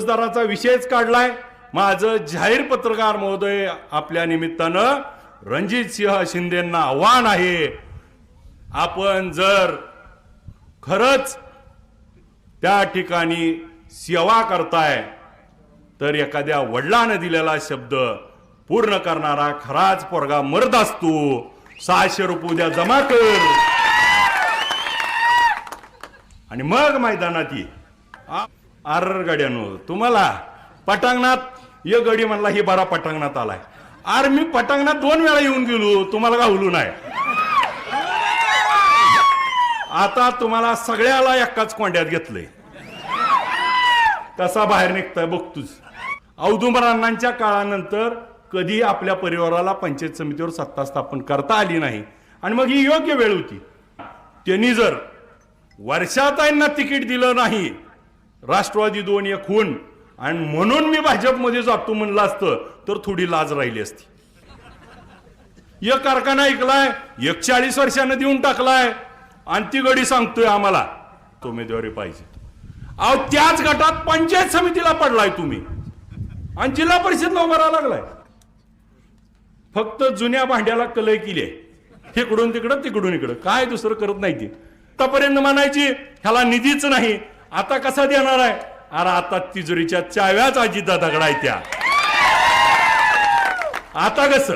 रोजगाराचा विषयच काढलाय. माझं जाहीर पत्रकार महोदय आपल्या निमित्तानं रणजित सिंह शिंदेना आव्हान आहे. आपण जर खरंच त्या ठिकाणी सेवा करताय तर एखाद्या वडिलानं दिलेला शब्द पूर्ण करणारा खराच पोरगा मर्द असतो. सहाशे रुपये उद्या जमा कर. आणि मग मैदानात ये. आर गड्यानो तुम्हाला पटांगणात ये गडी म्हणला ही बरा पटांगणात आलाय. आर मी पटांगणात दोन वेळा येऊन गेलो तुम्हाला गावलो नाही. आता तुम्हाला सगळ्याला एकाच कोंड्यात घेतलंय. कसा बाहेर निघताय बघतोच औदुंबरांनांच्या काळानंतर कधी आपल्या परिवाराला पंचायत समितीवर सत्ता स्थापन करता आली नाही. आणि मग ही योग्य वेळ होती. त्यांनी जर वर्षाताईंना तिकीट दिलं नाही राष्ट्रवादी दोन एक खून आणि म्हणून मी भाजपमध्ये जातो म्हणलं असतं तर थोडी लाज राहिली असती. एक कारखाना ऐकलाय एकचाळीस वर्षानं देऊन टाकलाय आणि ती गडी सांगतोय आम्हाला उमेदवारी पाहिजे. अहो त्याच गटात पंचायत समितीला पडलाय तुम्ही. आणि जिल्हा परिषदला उभा राहा लागलाय. फक्त जुन्या भांड्याला कलय केली आहे. इकडून तिकडं तिकडून इकडं. काय दुसरं करत नाही ती. आतापर्यंत म्हणायची ह्याला निधीच नाही आता कसा देणार आहे? अरे आता तिजोरीच्या चाव्याच अजिता दगडाय त्या. आता कसं?